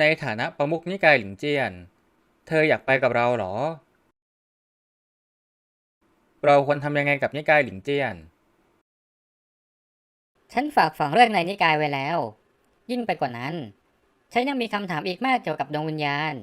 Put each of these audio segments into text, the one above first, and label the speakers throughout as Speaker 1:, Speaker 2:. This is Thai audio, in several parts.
Speaker 1: ในฐานะประมุขนิกายหลิงเจียน เธออยากไปกับเราเหรอ เราควรทำยังไงกับนิกายหลิงเจียน
Speaker 2: ฉันฝากฝังเรื่องในนิกายไว้แล้ว ยิ่งไปกว่านั้น ฉันยังมีคำถามอีกมากเกี่ยวกับดวงวิญญาณ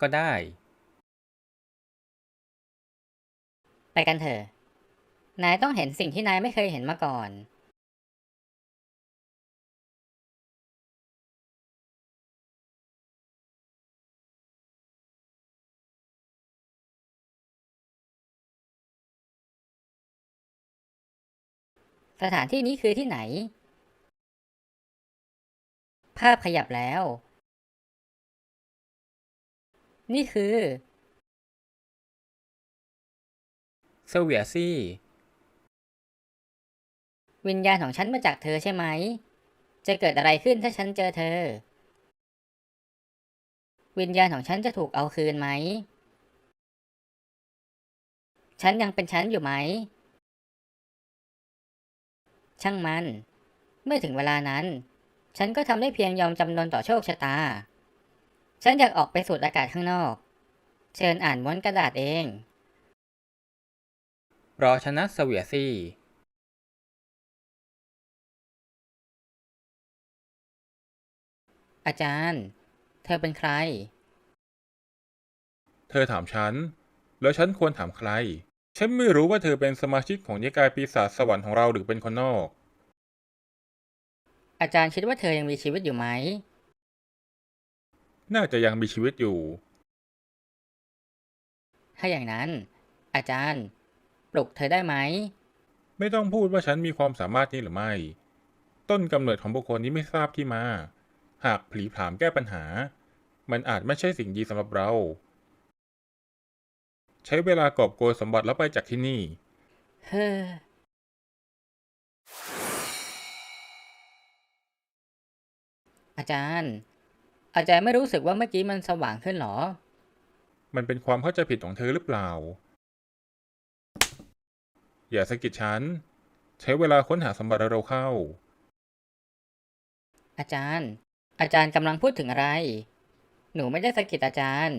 Speaker 1: ก็ได้
Speaker 2: ไปกันเถอะ นายต้องเห็นสิ่งที่นายไม่เคยเห็นมาก่อน สถานที่นี้คือที่ไหน ภาพขยับแล้ว นี่คือ
Speaker 1: เซเวียซี่
Speaker 2: วิญญาณของฉันมาจากเธอใช่ไหม จะเกิดอะไรขึ้นถ้าฉันเจอเธอ วิญญาณของฉันจะถูกเอาคืนไหม ฉันยังเป็นฉันอยู่ไหม ช่างมัน เมื่อถึงเวลานั้น ฉันก็ทำได้เพียงยอมจำนนต่อโชคชะตา ฉันอยากออกไปสูดอากาศข้างนอก เชิญอ่านม้วนกระดาษเอง
Speaker 1: รอชนะเซเวียซี่
Speaker 2: อาจารย์ เธอเป็นใคร
Speaker 3: เธอถามฉัน แล้วฉันควรถามใคร ฉันไม่รู้ว่าเธอเป็นสมาชิกของนิกายปีศาจสวรรค์ของเราหรือเป็นคนนอก
Speaker 2: อาจารย์คิดว่าเธอยังมีชีวิตอยู่ไหม
Speaker 3: น่าจะยังมีชีวิตอยู่
Speaker 2: ถ้าอย่างนั้น อาจารย์ ปลุกเธอได้ไหม
Speaker 3: ไม่ต้องพูดว่าฉันมีความสามารถนี้หรือไม่ ต้นกำเนิดของบุคคลนี้ไม่ทราบที่มา หากผลีผลามแก้ปัญหา มันอาจไม่ใช่สิ่งดีสำหรับเรา ใช้เวลากอบโกยสมบัติแล้วไปจากที่นี่
Speaker 2: เฮ้อ อาจารย์ อาจารย์ไม่รู้สึกว่าเมื่อกี้มันสว่างขึ้นหรอ
Speaker 3: มันเป็นความเข้าใจผิดของเธอหรือเปล่า อย่าสะกิดฉัน ใช้เวลาค้นหาสมบัติเราเข้า
Speaker 2: อาจารย์ อาจารย์กำลังพูดถึงอะไร หนูไม่ได้สะกิดอาจารย์